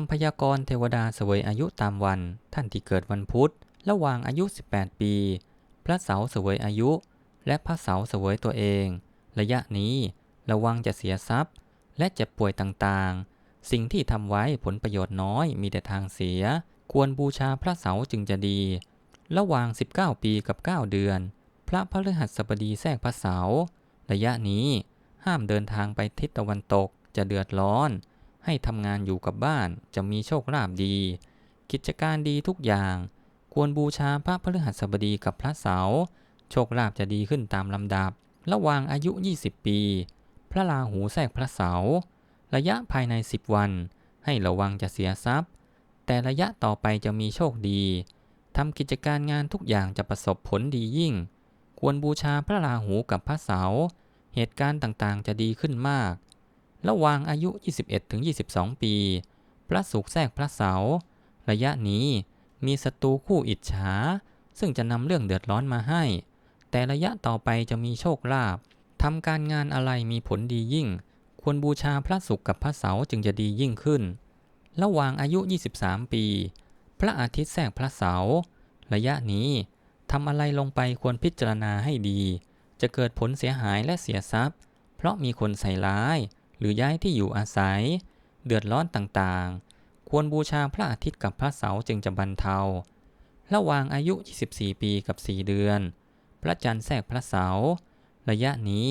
ำพยากรณ์เทวดาเสวยอายุตามวัน ท่านที่เกิดวันพุธ ระหว่างอายุ 18 ปี พระเสาเสวยอายุ และพระเสาเสวยตัวเอง ระยะนี้ระวังจะเสียทรัพย์ และเจ็บป่วยต่างๆ สิ่งที่ทำไว้ผลประโยชน์น้อยมีแต่ทางเสีย ควรบูชาพระเสาจึงจะดี ระหว่าง 19 ปีกับ 9 เดือน พระพฤหัสบดีแทรกพระเสา ระยะนี้ห้ามเดินทางไปทิศตะวันตกจะเดือดร้อน ให้ทำงานอยู่กับบ้านจะมีโชคลาภดี กิจการดีทุกอย่าง ควรบูชาพระพฤหัสบดีกับพระเสาโชคลาภจะดีขึ้นตามลำดับ ระหว่างอายุ 20 ปี พระราหูแทรกพระเสาระยะภายใน 10 วัน ให้ระวังจะเสียทรัพย์ แต่ระยะต่อไปจะมีโชคดีทำกิจการงานทุกอย่างจะประสบผลดียิ่ง ควรบูชาพระราหูกับพระเสา เหตุการณ์ต่างๆ จะดีขึ้นมาก ระหว่างอายุ 21-22 ปี พระศุกร์แทรกพระเสา ระยะนี้มีศัตรูคู่อิจฉา ซึ่งจะนำเรื่องเดือดร้อนมาให้ แต่ระยะต่อไปจะมีโชคลาภทำการงานอะไรมีผลดียิ่ง ควรบูชาพระศุกร์กับพระเสาจึงจะดียิ่งขึ้น ระหว่างอายุ 23 ปี พระอาทิตย์แทรกพระเสา ระยะนี้ทำอะไรลงไปควรพิจารณาให้ดี จะเกิดผลเสียหายและเสียทรัพย์ เพราะมีคนใส่ร้าย หรือย้ายที่อยู่อาศัย เดือดร้อนต่างๆ ควรบูชาพระอาทิตย์กับพระเสาจึงจะบรรเทา ระหว่างอายุ 24 ปีกับ 4 เดือน พระจันทร์แทรกพระเสาระยะนี้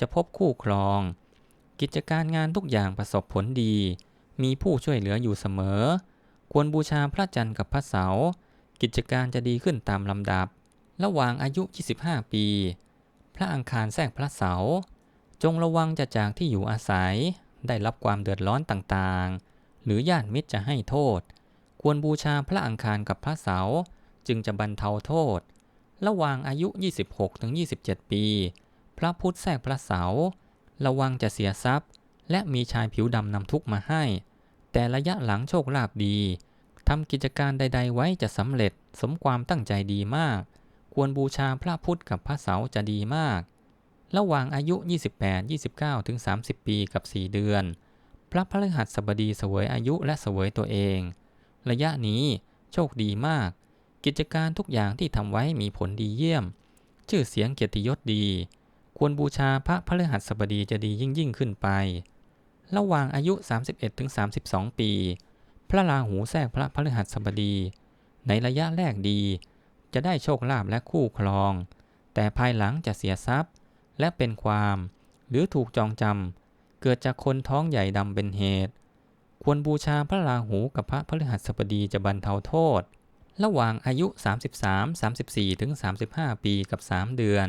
จะพบคู่ครอง กิจการงานทุกอย่างประสบผลดี มีผู้ช่วยเหลืออยู่เสมอ ควรบูชาพระจันทร์กับพระเสากิจการจะดีขึ้นตามลำดับ ระหว่างอายุ 25 ปี พระอังคารแทรกพระเสา จงระวังจะจากที่อยู่อาศัย ได้รับความเดือดร้อนต่างๆ หรือญาติมิตรจะให้โทษ ควรบูชาพระอังคารกับพระเสาจึงจะบรรเทาโทษ ระหว่างอายุ 26-27 ปี พระพุธแทรกพระเสา ระวังจะเสียทรัพย์ และมีชายผิวดำนำทุกมาให้ แต่ระยะหลังโชคลาภดีทำกิจการใด ๆ ไว้จะสำเร็จสมความตั้งใจดีมาก ควรบูชาพระพุธกับพระเสาจะดีมาก ระหว่างอายุ 28 29 ถึง 30 ปีกับ 4 เดือน พระพฤหัสบดีเสวยอายุและเสวยตัวเอง ระยะนี้โชคดีมาก กิจการทุกอย่างที่ทำไว้มีผลดีเยี่ยม ชื่อเสียงเกียรติยศดี ควรบูชาพระพฤหัสบดีจะดียิ่งยิ่งขึ้นไป ระหว่างอายุ 31-32 ปี พระราหูแทรกพระพฤหัสบดี ในระยะแรกดี จะได้โชคลาภและคู่ครอง แต่ภายหลังจะเสียทรัพย์ และเป็นความ หรือถูกจองจำเกิดจากคนท้องใหญ่ดำเป็นเหตุ ควรบูชาพระราหูกับพระพฤหัสบดีจะบรรเทาโทษ ระหว่างอายุ 33 34ถึง35 ปีกับ 3 เดือน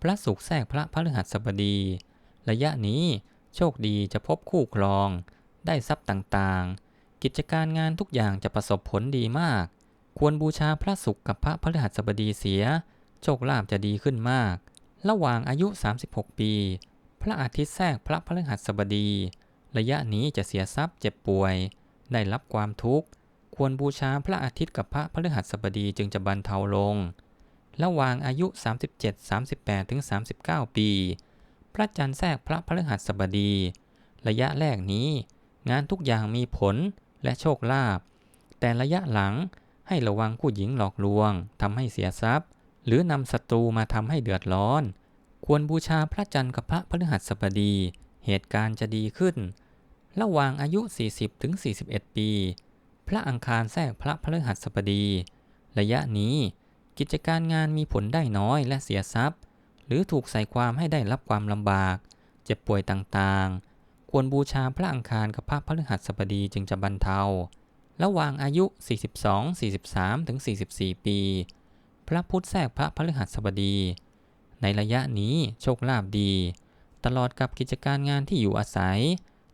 พระศุกร์แทรกพระพฤหัสบดี ระยะนี้โชคดีจะพบคู่ครอง ได้ทรัพย์ต่างๆ กิจการงานทุกอย่างจะประสบผลดีมาก ควรบูชาพระศุกร์กับพระพฤหัสบดีเสีย โชคลาภจะดีขึ้นมาก ระหว่างอายุ 36 ปี พระอาทิตย์แทรกพระพฤหัสบดี ระยะนี้จะเสียทรัพย์เจ็บป่วย ได้รับความทุกข์ ควรบูชาพระอาทิตย์กับพระพฤหัสบดีจึงจะบรรเทาลง ระหว่างอายุ 37 38ถึง39 ปี พระจันทร์แทรกพระพฤหัสบดี ระยะแรกนี้ งานทุกอย่างมีผลและโชคลาภแต่ระยะหลังให้ระวังผู้หญิงหลอกลวงทำให้เสียทรัพย์ หรือนำศัตรูมาทำให้เดือดร้อน ควรบูชาพระจันทร์กับพระพฤหัสบดี เหตุการณ์จะดีขึ้น ระหว่างอายุ 40ถึง41 ปี พระอังคารแทรกพระพฤหัสบดี ระยะนี้กิจการงานมีผลได้น้อยและเสียทรัพย์ หรือถูกใส่ความให้ได้รับความลำบาก เจ็บป่วยต่างๆ ควรบูชาพระอังคารกับพระพฤหัสบดีจึงจะบรรเทา ระหว่างอายุ 42 43ถึง44 ปี พระพุธแทรกพระพฤหัสบดี ในระยะนี้โชคลาภดี ตลอดกับกิจการงานที่อยู่อาศัย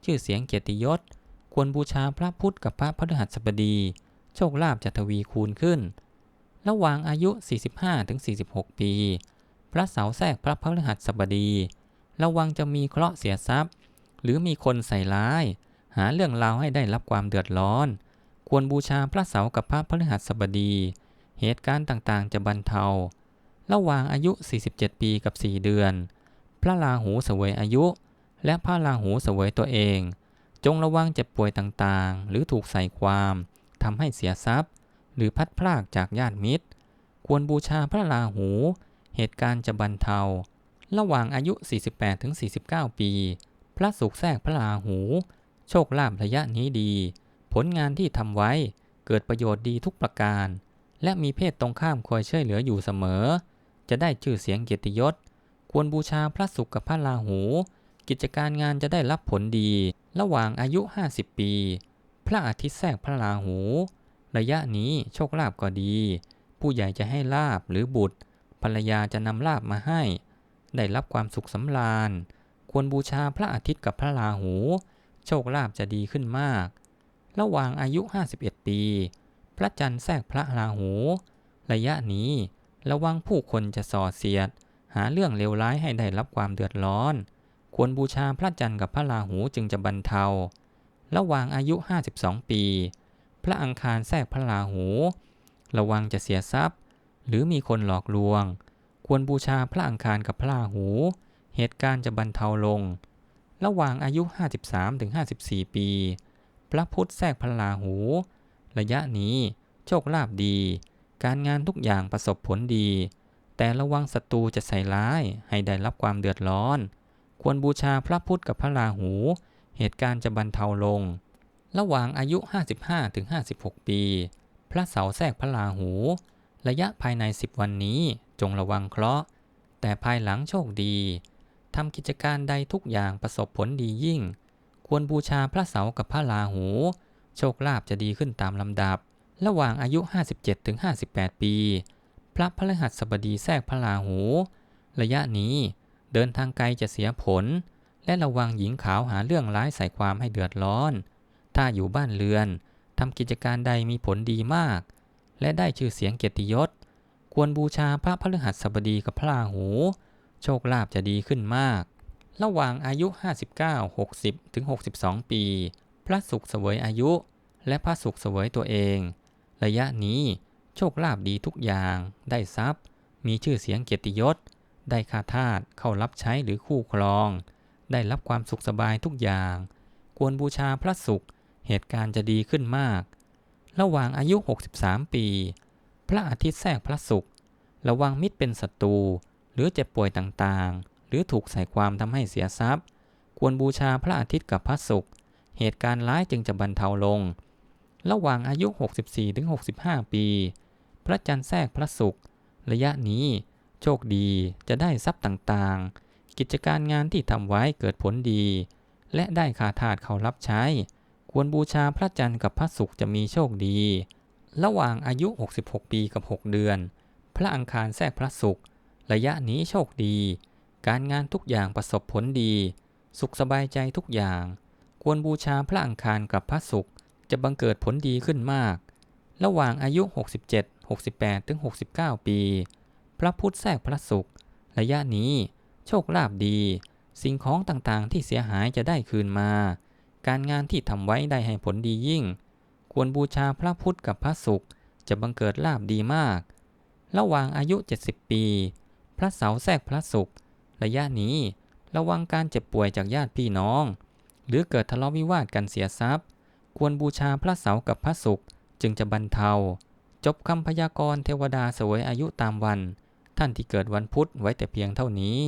ชื่อเสียงเกียรติยศ ควรบูชาพระพุธกับพระพฤหัสบดี โชคลาภจะทวีคูณขึ้น ระหว่างอายุ 45-46 ปี พระเสาแทรกพระพฤหัสบดี ระวังจะมีเคราะห์เสียทรัพย์ หรือมีคนใส่ร้าย หาเรื่องราวให้ได้รับความเดือดร้อน ควรบูชาพระเสากับพระพฤหัสบดี เหตุการณ์ต่างๆ จะบรรเทา ระหว่างอายุ 47 ปีกับ 4 เดือน พระราหูเสวยอายุ และพระราหูเสวยตัวเอง จงระวังเจ็บป่วยต่างๆ หรือถูกใส่ความทำให้เสียทรัพย์ หรือพัดพลากจากญาติมิตร ควรบูชาพระราหู เหตุการณ์จะบรรเทา ระหว่างอายุ 48-49 ปี พระสุขแทรกพระราหู โชคลาภระยะนี้ดี ผลงานที่ทำไว้เกิดประโยชน์ดีทุกประการ และมีเพศตรงข้ามคอยช่วยเหลืออยู่เสมอ จะได้ชื่อเสียงเกียรติยศ ควรบูชาพระสุกับพระราหู กิจการงานจะได้รับผลดี ระหว่างอายุ 50 ปี พระอาทิตย์แทรกพระราหู ระยะนี้โชคลาภก็ดี ผู้ใหญ่จะให้ลาบหรือบุตร ภรรยาจะนำลาบมาให้ ได้รับความสุขสำราญ ควรบูชาพระอาทิตย์กับพระราหู โชคลาภจะดีขึ้นมาก ระหว่างอายุ 51 ปี พระจันทร์แทรกพระราหู ระยะนี้ระวังผู้คนจะส่อเสียด หาเรื่องเลวร้ายให้ได้รับความเดือดร้อน ควรบูชาพระจันทร์กับพระราหูจึงจะบรรเทา ระว่างอายุ 52 ปี พระอังคารแทรกพระราหู ระวังจะเสียทรัพย์ หรือมีคนหลอกลวง ควรบูชาพระอังคารกับพระราหู เหตุการณ์จะบรรเทาลง ระหว่างอายุ 53-54 ปี พระพุธแทรกพระราหู ระยะนี้ โชคลาภดี การงานทุกอย่างประสบผลดี แต่ระวังศัตรูจะใส่ร้ายให้ได้รับความเดือดร้อน ควรบูชาพระพุทธกับพระราหู เหตุการณ์จะบรรเทาลง ระหว่างอายุ 55-56 ปี พระเสาแทรกพระราหู ระยะภายใน 10 วันนี้จงระวังเคราะห์แต่ภายหลังโชคดีทำกิจการใดทุกอย่างประสบผลดียิ่ง ควรบูชาพระเสากับพระราหู โชคลาภจะดีขึ้นตามลำดับ ระหว่างอายุ 57-58 ปี พระพฤหัสบดีแทรกพระราหู ระยะนี้เดินทางไกลจะเสียผล และระวังหญิงขาวหาเรื่องร้ายใส่ความให้เดือดร้อน ถ้าอยู่บ้านเรือนทำกิจการใดมีผลดีมาก และได้ชื่อเสียงเกียรติยศ ควรบูชาพระพฤหัสบดีกับพระราหู โชคลาภจะดีขึ้นมาก ระหว่างอายุ 59 60 ถึง 62 ปี พระสุขเสวยอายุ และพระสุขเสวยตัวเอง ระยะนี้โชคลาภดีทุกอย่าง ได้ทรัพย์ มีชื่อเสียงเกียรติยศ ได้ค่าทาสเข้ารับใช้หรือคู่ครอง ได้รับความสุขสบายทุกอย่าง ควรบูชาพระสุข เหตุการณ์จะดีขึ้นมาก ระหว่างอายุ 63 ปี พระอาทิตย์แทรกพระสุข ระวังมิตรเป็นศัตรู หรือเจ็บป่วยต่างๆ หรือถูกใส่ความทำให้เสียทรัพย์ ควรบูชาพระอาทิตย์กับพระศุกร์ เหตุการณ์ร้ายจึงจะบรรเทาลง ระหว่างอายุ 64-65 ปี พระจันทร์แทรกพระศุกร์ระยะนี้โชคดีจะได้ทรัพย์ต่างๆ กิจการงานที่ทำไว้เกิดผลดี และได้คาทาสเขารับใช้ ควรบูชาพระจันทร์กับพระศุกร์จะมีโชคดี ระหว่างอายุ 66 ปีกับ 6 เดือน พระอังคารแทรกพระศุกร์ระยะนี้โชคดี การงานทุกอย่างประสบผลดี สุขสบายใจทุกอย่าง ควรบูชาพระอังคารกับพระศุกร์จะบังเกิดผลดีขึ้นมาก ระหว่างอายุ 67 68 ถึง 69 ปี พระพุธแทรกพระศุกร์ระยะนี้ โชคลาภดี สิ่งของต่างๆ ที่เสียหายจะได้คืนมา การงานที่ทำไว้ได้ให้ผลดียิ่ง ควรบูชาพระพุธกับพระศุกร์จะบังเกิดลาภดีมาก ระหว่างอายุ 70 ปี พระเสาแทรกพระศุกร์ระยะนี้ ระวังการเจ็บป่วยจากญาติพี่น้อง หรือเกิดทะเลาะวิวาทกันเสียทรัพย์ ควรบูชาพระเสากับพระศุกร์จึงจะบรรเทา จบคำพยากรณ์เทวดาสวยอายุตามวัน ท่านที่เกิดวันพุธไว้แต่เพียงเท่านี้